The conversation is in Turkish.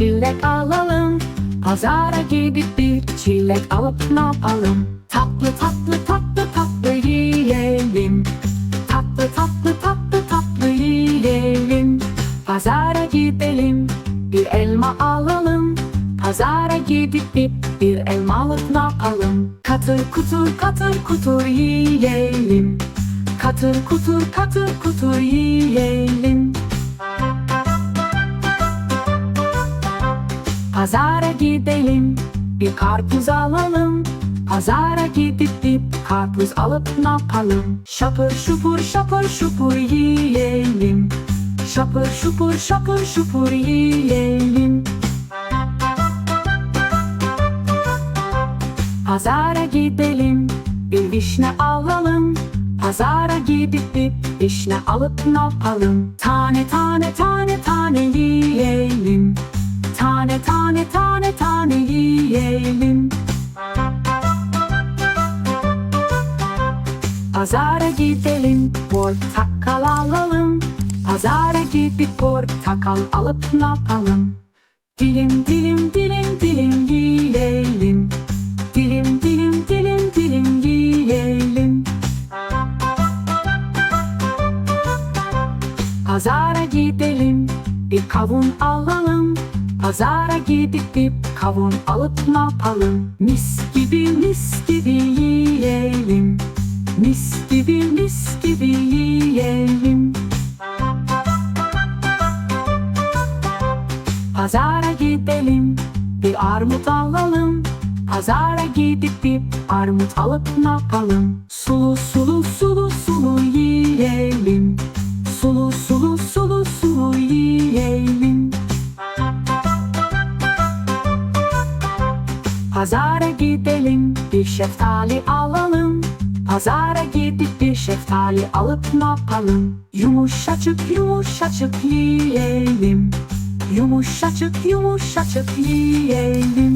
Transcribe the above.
çilek alalım. Pazara gidip bir çilek alıp ne yapalım? Tatlı tatlı tatlı tatlı yiyelim. Tatlı tatlı tatlı tatlı yiyelim. Pazara gidelim bir elma alalım. Pazara gidip bir, bir elma alıp ne yapalım? Katır kutur katır kutur yiyelim. Katır kutur katır kutur yiyelim Pazara gidelim bir karpuz alalım. Pazara gidip bir karpuz alıp ne yapalım? Şapır şupur şapır şupur yiyelim. Şapır şupur şapır şupur yiyelim. Pazara gidelim bir vişne alalım. Pazara gidip bir vişne alıp ne yapalım? Tane tane tane tane Tane tane tane yiyelim. Pazara gidelim portakal alalım. Pazara gidip portakal alıp ne yapalım? Dilim dilim dilim dilim yiyelim. Dilim dilim dilim dilim yiyelim. Pazara gidelim bir kavun alalım Pazara gidip bir kavun alıp ne yapalım? Mis gibi mis gibi yiyelim. Mis gibi mis gibi yiyelim. Pazara gidelim bir armut alalım. Pazara gidip bir armut alıp ne yapalım? Sulu sulu sulu sulu Pazara gidelim bir şeftali alalım. Pazara gidip bir şeftali alıp ne yapalım? Yumuşacık yumuşacık yiyelim. Yumuşacık yumuşacık yiyelim